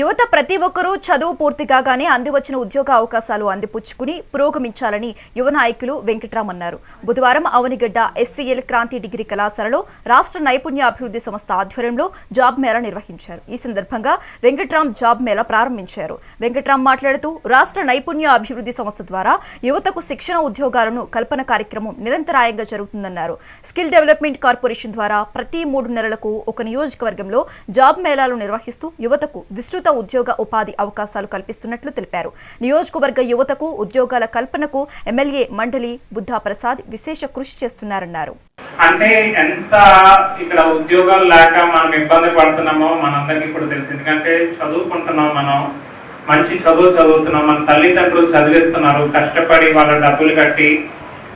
యువత ప్రతి ఒక్కరూ చదువు పూర్తి కాగానే అందివచ్చిన ఉద్యోగ అవకాశాలు అందిపుచ్చుకుని పురోగమించాలని యువ నాయకులు వెంకట్రామ్ అన్నారు. బుధవారం అవనిగడ్డ ఎస్వీఎల్ క్రాంతి డిగ్రీ కళాశాలలో రాష్ట్ర నైపుణ్య అభివృద్ధి సంస్థ ఆధ్వర్యంలో జాబ్ మేళా నిర్వహించారు. ఈ సందర్భంగా వెంకట్రామ్ జాబ్ మేళా ప్రారంభించారు. వెంకట్రామ్ మాట్లాడుతూ రాష్ట్ర నైపుణ్య అభివృద్ధి సంస్థ ద్వారా యువతకు శిక్షణ ఉద్యోగాలను కల్పన కార్యక్రమం నిరంతరాయంగా జరుగుతుందన్నారు. స్కిల్ డెవలప్మెంట్ కార్పొరేషన్ ద్వారా ప్రతి మూడు నెలలకు ఒక నియోజకవర్గంలో జాబ్ మేళాలు నిర్వహిస్తూ యువతకు విస్తృత ఉద్యోగ ఉపాధి అవకాశాలు కల్పిస్తున్నట్లు తెలిపారు. నియోజకవర్గ యువతకు ఉద్యోగాల కల్పనకు ఎమ్మెల్యే మండలి బుద్ధా ప్రసాద్ విశేష కృషి చేస్తున్నారన్నారు. అంటే ఎంత ఇక్కడ ఉద్యోగాలు లేక మనం ఇబ్బంది పడుతున్నామో మనందరికీ ఇప్పుడు తెలుసు. ఎందుకంటే చదువుకుంటున్నాం మనం మంచి చదువు చదువుతున్నాం. మన తల్లిదండ్రులు చదివిస్తున్నారు. కష్టపడి వాళ్ళ డబ్బులు కట్టి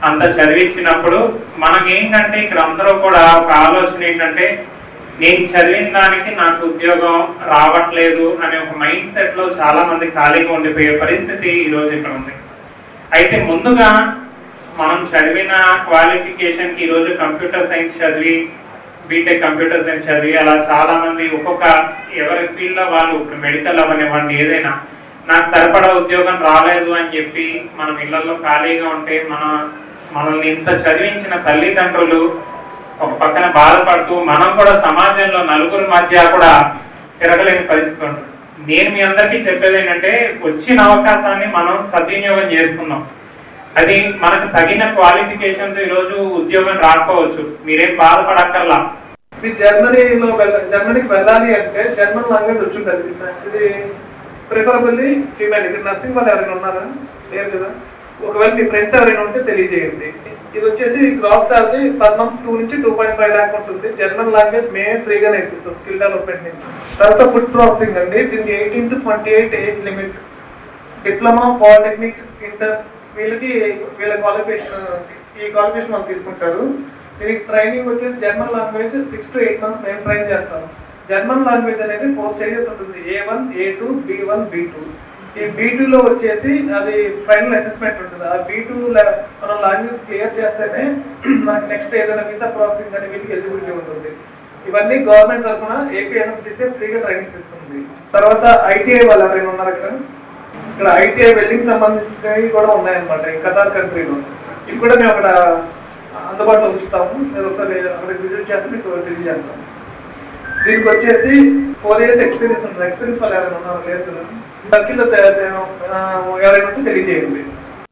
అంత చదివించినప్పుడు మనకేంటంటే ఇక్కడ అందరూ కూడా ఒక ఆలోచన ఏంటంటే నేను చదివిన దానికి నాకు ఉద్యోగం రావట్లేదు అనే ఒక మైండ్ సెట్లో చాలా మంది ఖాళీగా ఉండిపోయే పరిస్థితి ఈ రోజు ఇక్కడ ఉంది. అయితే ముందుగా మనం చదివిన క్వాలిఫికేషన్కి ఈరోజు కంప్యూటర్ సైన్స్ చదివి బీటెక్ కంప్యూటర్ సైన్స్ చదివి అలా చాలా మంది ఒక్కొక్క ఎవరి ఫీల్డ్లో వాళ్ళు ఇప్పుడు మెడికల్ అవనివ్వండి ఏదైనా నాకు సరిపడా ఉద్యోగం రాలేదు అని చెప్పి మనం ఇళ్ళలో ఖాళీగా ఉంటే మన మనల్ని ఇంత చదివించిన తల్లిదండ్రులు ఒక పక్కన బాధపడుతూ మనం కూడా సమాజంలో నలుగురి మధ్య కూడా తిరగలేని పరిస్థితి ఉంటుంది. నేను మీ అందరికీ చెప్పేది ఏంటంటే వచ్చిన అవకాశాన్ని మనం సద్వినియోగం చేసుకున్నాం. అది మనకు తగిన క్వాలిఫికేషన్స్ ఈరోజు ఉద్యోగం రాకపోవచ్చు. మీరేం బాధపడక్కర్లా. మీరు జర్మనీలో జర్మనీకి వెళ్ళాలి అంటే జర్మన్ లాంగ్వేజ్ వచ్చి ఉంటుంది ఇది ప్రిఫరబుల్లీ ఫీమేల్ ఇక్కడ నర్సింగ్ వాళ్ళు ఎవరైనా ఉన్నారా? లేరు కదా? ఒకవేళ మీ ఫ్రెండ్స్ ఎవరైనా ఉంటే తెలియజేయండి. ఇది వచ్చేసి gross salary per month two నుంచి టూ పాయింట్ ఫైవ్ ల్యాక్ ఉంటుంది. జర్మన్ లాంగ్వేజ్ మేమే ఫ్రీగా నేర్పిస్తాం స్కిల్ డెవలప్మెంట్ నుంచి. తర్వాత ఫుడ్ ప్రాసెసింగ్ అండి. దీనికి eighteen to twenty eight age limit diploma polytechnic inter వీళ్ళకి వీళ్ళ క్వాలిఫికేషన్ ఈ క్వాలిఫికేషన్ వాళ్ళు తీసుకుంటారు. దీనికి ట్రైనింగ్ వచ్చేసి German language six to eight months మేము ట్రైన్ చేస్తాము జర్మన్ లాంగ్వేజ్ అనేది ఫోర్ స్టేజెస్ ఉంటుంది. A one A two B one B two ఈ బీ టూలో వచ్చేసి అది ఫైనల్ అసెస్మెంట్ ఉంటుంది. ఆ బీ టూ మనం లాంగ్వేజ్ క్లియర్ చేస్తేనే మనకి నెక్స్ట్ ఏదైనా వీసా ప్రాసెసింగ్ అనే వీటికి ఎలిజిబిలిటీ ఉంటుంది. ఇవన్నీ గవర్నమెంట్ తరఫున ఏపీఎస్ఎస్టీసీ ఫ్రీగా ట్రైనింగ్స్ ఇస్తుంది. తర్వాత ఐటీఐ వాళ్ళు ఎవరైనా ఉన్నారు ఇక్కడ? ఇక్కడ ఐటీఐ వెల్డింగ్ సంబంధించినవి కూడా ఉన్నాయన్నమాట ఈ కతార్ కంట్రీలో ఇవి కూడా మేము అక్కడ అందుబాటులో ఉంచుతాము. మీరు ఒకసారి అక్కడ విజిట్ చేస్తే మీకు తెలియజేస్తాము. దీనికి వచ్చేసి ఫోర్ ఇయర్స్ ఎక్స్పీరియన్స్ ఉంటుంది ఎక్స్పీరియన్స్ వాళ్ళు ఎవరైనా ఉన్నారో? లేదు కదా? సర్కిల్లో ఎవరైనా ఉంటే తెలియజేయండి.